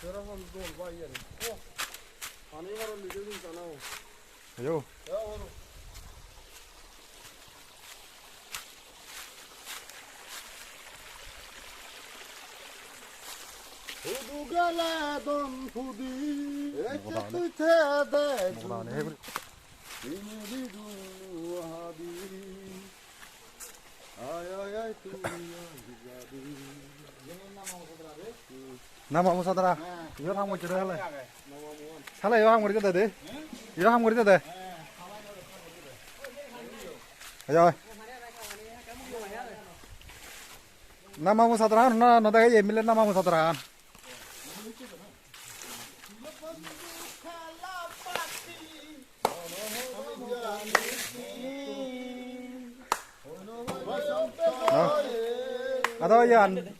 Telefon dol vay yerim. Oh. Anayı var onu dedim sana o. Alo. Ya oğlum. Udugala don pudi ekte tede Beni du habi Ay ay ay tu ya namamu saudara yo hamu ngurti deh halo yo hamu ngurti deh yo hamu ngurti deh ayo eh. namamu saudara nanti aja milen nama namamu saudara nah. Ada yang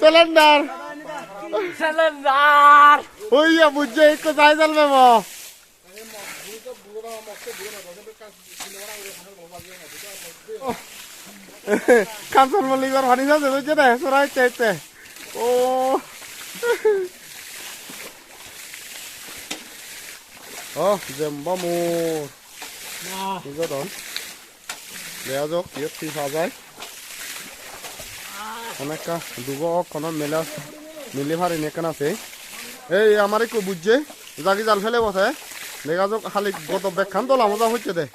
cylinder cylinder ওইয়া বুঝে এক যাই চলবে মো কাঁচল মল্লিকর ভানি যাচ্ছে বুঝছে না চোরাই চাইতে ও ও জেম্বা মোর কি করন দেয়া যাক কি সাজায় অনেকটা দুগো কোন মেলা মিলি ভারি নেকেন আছে। এই আমার একটু বুঝছে জাগি জাল ফেলে বসে দেখা যাক খালি গত বেখান তোলা মজা হচ্ছে দে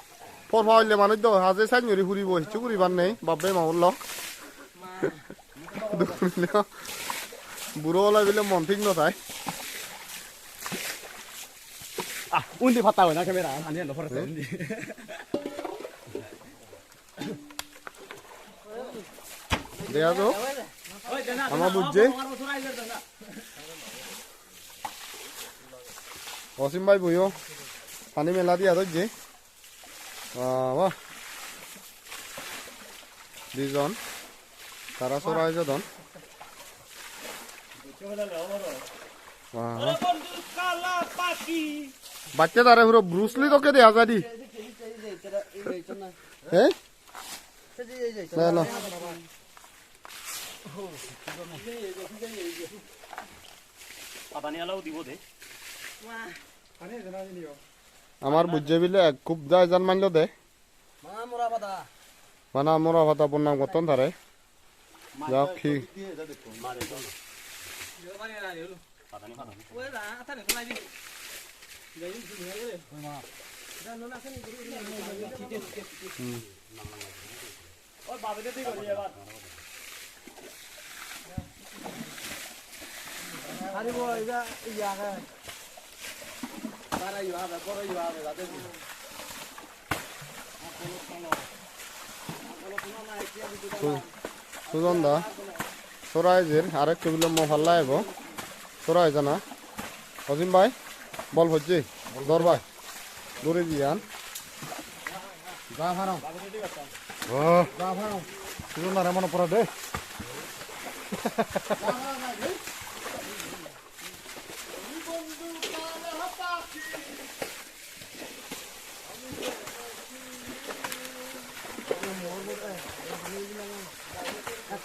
ফর ফাইলে মানুষ তো হাজে সাইন করে ফুরিব হিচু করিবার নেই বাপে মামুর লক বুড়ো ওলাই বিলে মন ঠিক নথায় Ah, undi patah na kamera. Ani ando forte undi. দেখা যাক আমার বুঝছে অসীম ভাই বইও পানি মেলা দিয়া ধরছে বাবা দুজন তারা চড়াই যদন বাচ্চা তারা পুরো ব্রুসলি তোকে দেয়া যায় দি হ্যাঁ না না আমার বুঝছে বিলে খুব যায় জান মানলো দে। মানে মোরা ভাতা বন্যাম করতাম তারে। যাও কি? Patani patani. Oh, babe de digo ye ba. Sujan দা সরাইজের আরেক টেবিল মো ভালো লাগব সরাই জানা অজিম ভাই বল ভজি দর ভাই দৌড়ে দিয়ান যা ভাড়াও ও যা ভাড়াও তুই না মনে পড়া দে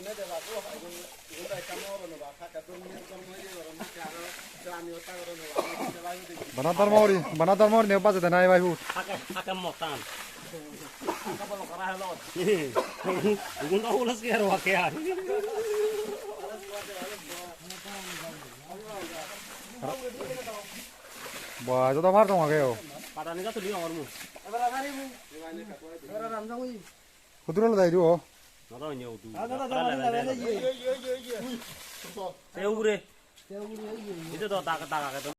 শুনে দেবা তো গোটা একটা মর নেবা ফাঁকা তো নিয়ে জন্ম হয়ে যাবে মাকে আরও আমি ওটা গুন্ডা হলাস কি আর ওকে আর বাজ তো মার তোমাকে ও পাটা নিকা আমার মু এবার আধারি মু এবার রামজামুই খুদরল দাইরু ও নটা নিও তু এই উপরে এটা তো টাকা টাকা